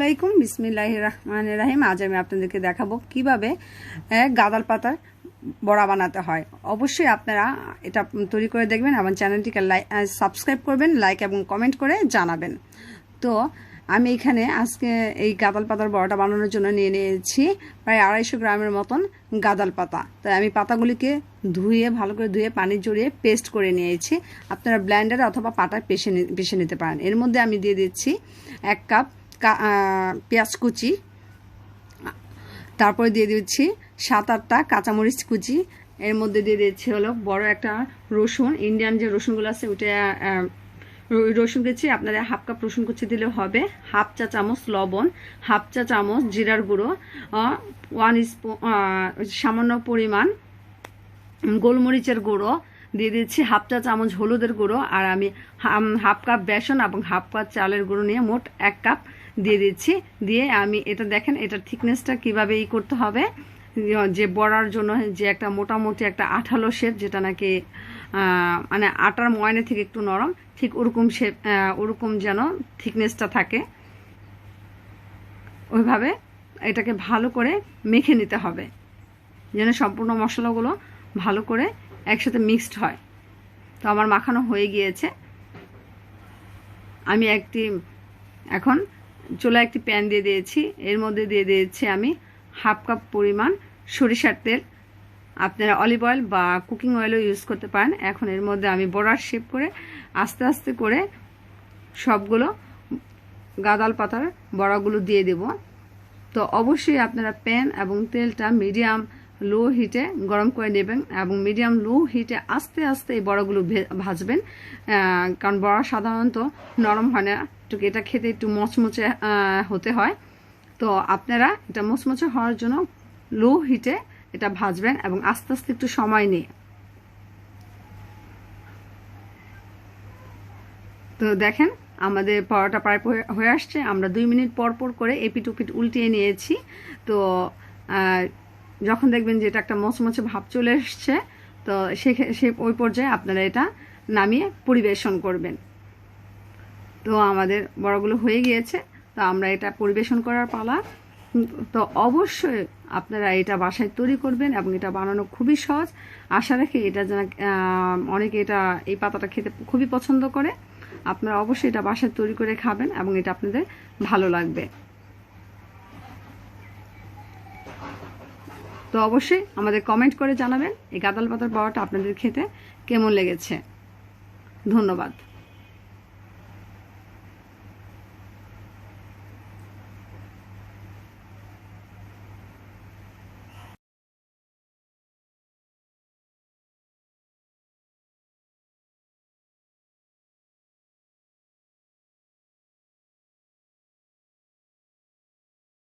আলাইকুম বিসমিল্লাহ রহমান রাহিম। আজ আমি আপনাদেরকে দেখাবো কীভাবে গাদাল পাতার বড়া বানাতে হয়। অবশ্যই আপনারা এটা তৈরি করে দেখবেন এবং চ্যানেলটিকে লাইক সাবস্ক্রাইব করবেন, লাইক এবং কমেন্ট করে জানাবেন। তো, আমি এখানে আজকে এই গাদাল পাতার বড়াটা বানানোর জন্য নিয়ে নিয়েছি প্রায় আড়াইশো গ্রামের মতন গাদাল পাতা। তাই আমি পাতাগুলিকে ধুয়ে, ভালো করে ধুয়ে, পানি জড়িয়ে পেস্ট করে নিয়েছি। আপনারা ব্ল্যান্ডার অথবা পাটায় পেশে পেশে নিতে পারেন। এর মধ্যে আমি দিয়ে দিচ্ছি এক কাপ পেঁয়াজ কুচি, তারপরে দিয়ে দিচ্ছি সাত আটটা কাঁচামরিচ কুচি, এর মধ্যে দিয়ে দিচ্ছি হলো বড় একটা রসুন, ইন্ডিয়ান যে রসুনগুলো আছে ওটা রসুন কুচি, আপনারা হাফ কাপ রসুন কুচি দিলে হবে, হাফ চা চামচ লবণ, হাফ চা চামচ জিরার গুঁড়ো ওয়ান স্পুন সামান্য পরিমাণ গোলমরিচের গুঁড়ো দিয়ে দিচ্ছি হাফ চা চামচ হলুদের গুঁড়ো আর আমি হাফ কাপ বেসন এবং হাফ কাপ চালের গুঁড়ো নিয়ে মোট এক কাপ দিয়ে দিচ্ছি। দিয়ে আমি এটা দেখেন, এটার থিকনেসটা কীভাবে ই করতে হবে? যে বড়ার জন্য যে একটা মোটামুটি একটা আঠালো শেপ যেটা নাকি মানে আটার ময়নে থেকে একটু নরম, ঠিক ওরকম শেপ ওরকম যেন থিকনেসটা থাকে। ওইভাবে এটাকে ভালো করে মেখে নিতে হবে। যেন সম্পূর্ণ মশলাগুলো ভালো করে একসাথে মিক্সড হয়। তো আমার মাখানো হয়ে গিয়েছে। আমি একটি, এখন চুলা একটি প্যান দিয়ে দিয়েছি। এর মধ্যে দিয়ে দিয়েছি আমি হাফ কাপ পরিমাণ সরিষার তেল। আপনারা অলিভ অয়েল বা কুকিং অয়েলও ইউজ করতে পারেন। এখন এর মধ্যে আমি বড়ার শেপ করে আস্তে আস্তে করে সবগুলো গাদাল পাতার বড়াগুলো দিয়ে দেব। তো অবশ্যই আপনারা প্যান এবং তেলটা মিডিয়াম লো হিটে গরম করে নেবেন এবং মিডিয়াম লো হিটে আস্তে আস্তে এই বড়াগুলো ভাজবেন। কারণ বড়া সাধারণত নরম হয় না। একটু এটা খেতে একটু মচমচে হতে হয়। তো আপনারা এটা মচমচে হওয়ার জন্য লো হিটে এটা ভাজবেন এবং আস্তে আস্তে একটু সময় নিয়ে। তো দেখেন আমাদের পরোটা প্রায় হয়ে- আসছে। আমরা দুই মিনিট পর পর করে এপিট উপিট উল্টিয়ে নিয়েছি। তো যখন দেখবেন যে এটা একটা মচমচে ভাব চলে এসছে, তো সে ওই পর্যায়ে আপনারা এটা নামিয়ে পরিবেশন করবেন। তো আমাদের বড়গুলো হয়ে গিয়েছে, তো আমরা এটা পরিবেশন করার পালা। তো অবশ্যই আপনারা এটা বাসায় তৈরি করবেন এবং এটা বানানো খুবই সহজ। আশা রাখি এটা যেন অনেকে এটা, এই পাতাটা খেতে খুবই পছন্দ করে। আপনারা অবশ্যই এটা বাসায় তৈরি করে খাবেন এবং এটা আপনাদের ভালো লাগবে। তো অবশ্যই আমাদের কমেন্ট করে জানাবেন। এই গাদাল পাতার পাওয়াটা আপনাদের খেতে কেমন লেগেছে? ধন্যবাদ।